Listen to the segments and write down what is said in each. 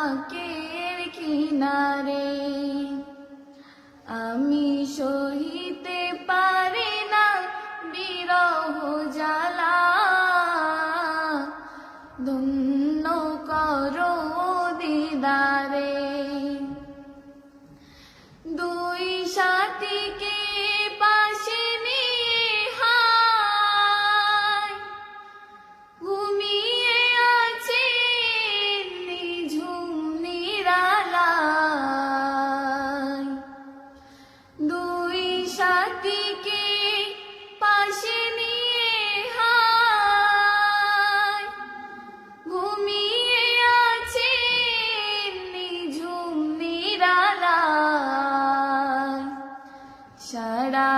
পাকের কিনারে আমি সহিতে পারি না বিরহ জ্বালা।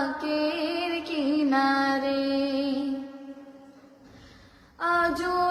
ফাঁকের কিনারে। আজও